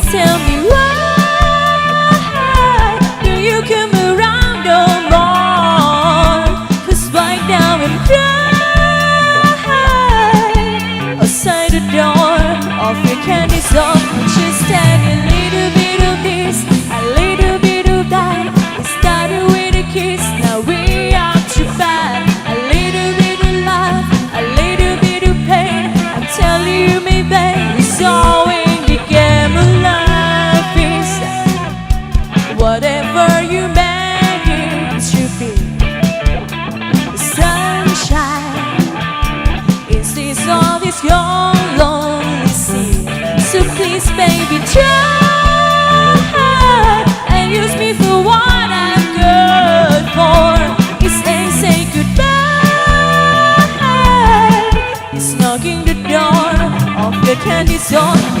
tell me why. Is your lonely sea. So please, baby, try and use me for what I'm good for. It's and say goodbye. It's knocking the door of the candy store.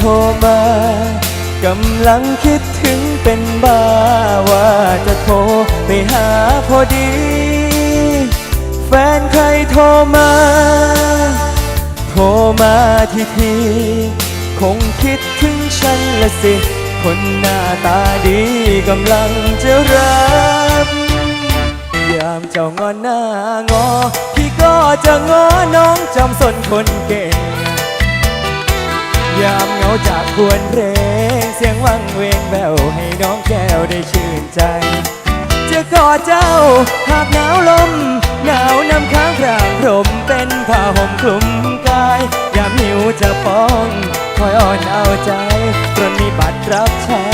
โทรมากำลังคิดถึงเป็นบ้าว่าจะโทรไปหาพอดี แฟนใครโทรมา โทรมาทีที คงคิดถึงฉันละสิ คนหน้าตาดีกำลังจะรับยามเจ้างอนหน้างอ พี่ก็จะงอน้องจำสนคนเก่ง ยามเหงาจากควรเพลงเสียงวังเวงแววให้น้องแก้วได้ชื่นใจ จะกอดเจ้าหากหนาวลม หนาวนำค้างครางพรมเป็นผ้าห่มคลุมกาย ยามหิวจะป้อง คอยอ่อนเอาใจตรนมีบัตรรับใช้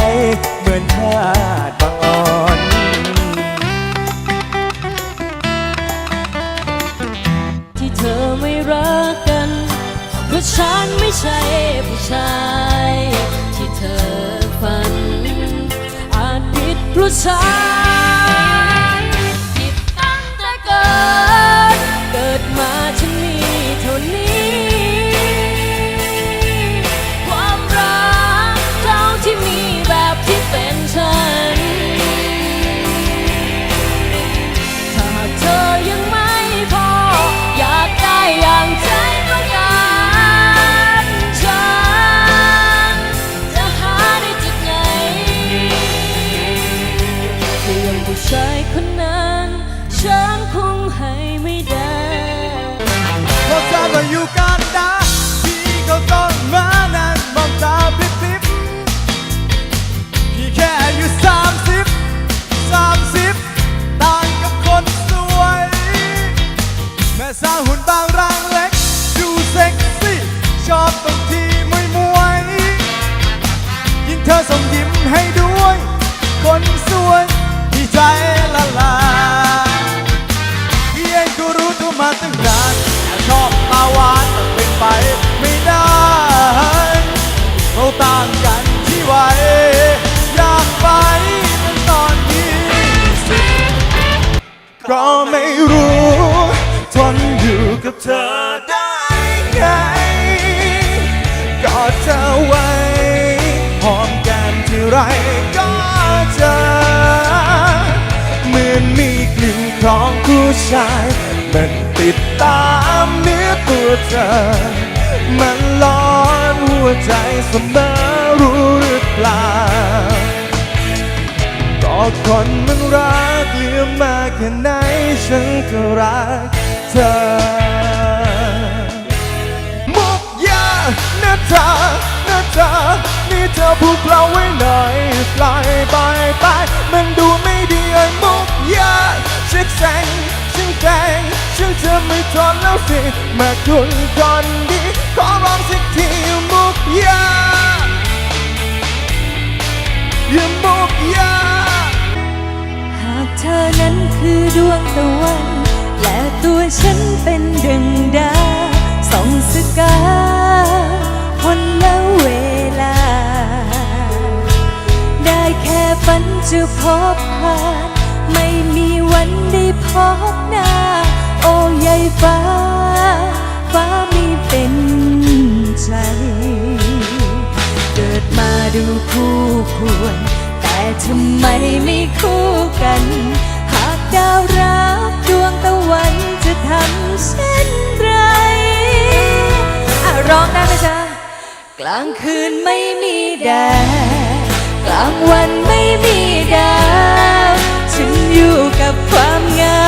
สางหุ่นบางร่างเล็ก ดูเซ็กซี่ ชอบตรงที่มวยมวยยิ่งเธอส่งยิ้มให้ด้วย คนสวยที่ใจละลายพี่เองก็รู้ตัวมาตั้งนานแต่ชอบตาหวานแต่เป็นไปไม่ได้เราต่างกันที่ไวอยากไปเป็นตอนนี้สิก็ไม่รู้ กับเธอได้ไงกอดเธอไว้หอมแก้มที่ไรก็เจอเหมือนมีกลิ่นของผู้ชาย มันติดตามเนื้อตัวเธอ มันร้อนหัวใจเสมอรู้หรือเปล่าก็คนมันรัก ลือมากแค่ไหนฉันก็รักเธอมุกยานะเธอนะเธอนี่เธอพูดเราไว้หน่อยปล่อยไปไปมันดูไม่ดีไอ้มุกยาชิกแซงชิงแจงฉันจะไม่ทนแล้วสิแมาคุณคนดีขอร้องสักทีมุกยาอย่ามุกยา อนั้นคือดวงตะวัน และตัวฉันเป็นดึงดาวส่องสกาคนละเวลา ได้แค่ฝันจะพบผ่านไม่มีวันได้พบหน้า โอ้ยายฟ้า ฟ้ามีเป็นใจ เกิดมาดูคู่ควร ทำไมไม่คู่กัน หากดาวรับดวงตะวันจะทำเช่นไรอะร้องได้ไหมจ๊ะกลางคืนไม่มีแดดกลางวันไม่มีดาว ฉันอยู่กับความเหงา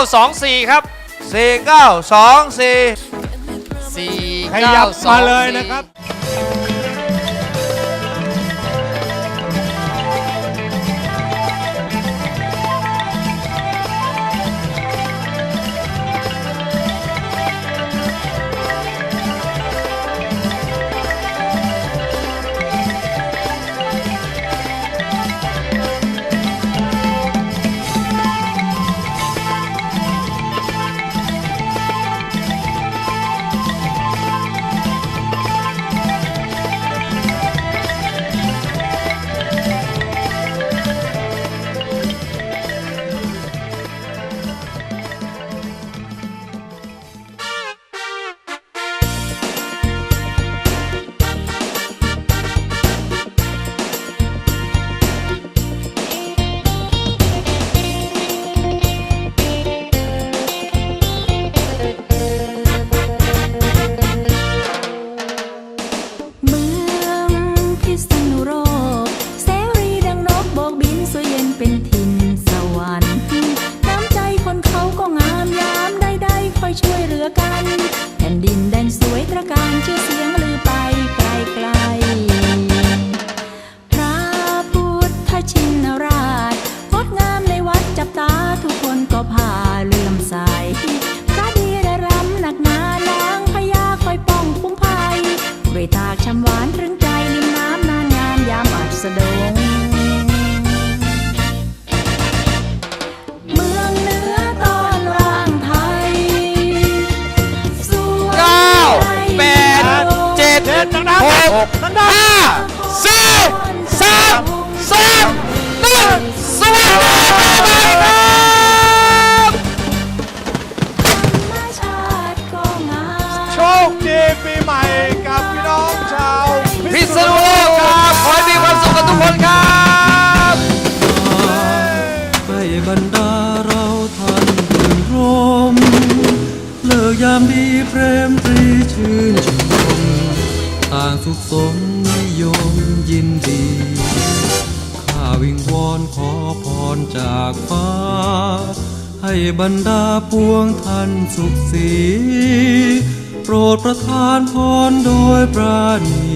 4924 ครับสี่เก้าสองสี่4924ขยับมาเลยนะครับ หกหกดังๆห้าสี่สามสองหนึ่งสวัสดีครับธรรมชาติก็งามโชคดีปีใหม่กับพี่น้องชาวพิษณุโลกครับขอให้มีความสุขกันทุกคนครับให้บรรดาเราท่านรื่นรมเลิกยามดีเปรมปรีชื่นชม ต่างสุขสมนิยมยินดี ข้าวิงวอนขอพรจากฟ้า ให้บรรดาปวงท่านสุขสีโปรดประทานพรโดยปราณี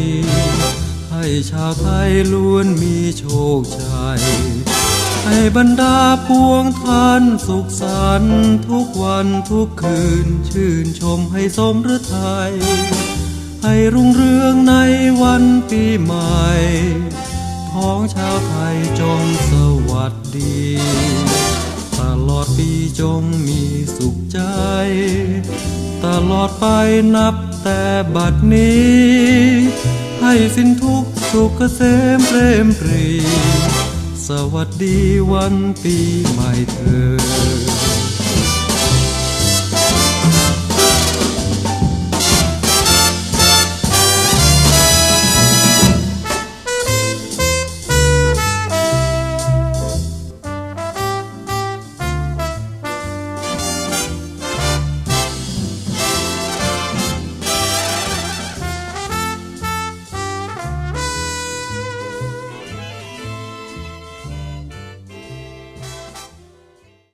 ให้ชาวไทยล้วนมีโชคชัย ให้บรรดาปวงท่านสุขสันต์ทุกวันทุกคืน ชื่นชมให้สมฤทัย ให้รุ่งเรืองในวันปีใหม่ท้องชาวไทยจงสวัสดี ตลอดปีจงมีสุขใจ ตลอดไปนับแต่บัดนี้ ให้สิ้นทุกสุขเกษมเปรมปรี สวัสดีวันปีใหม่เธอ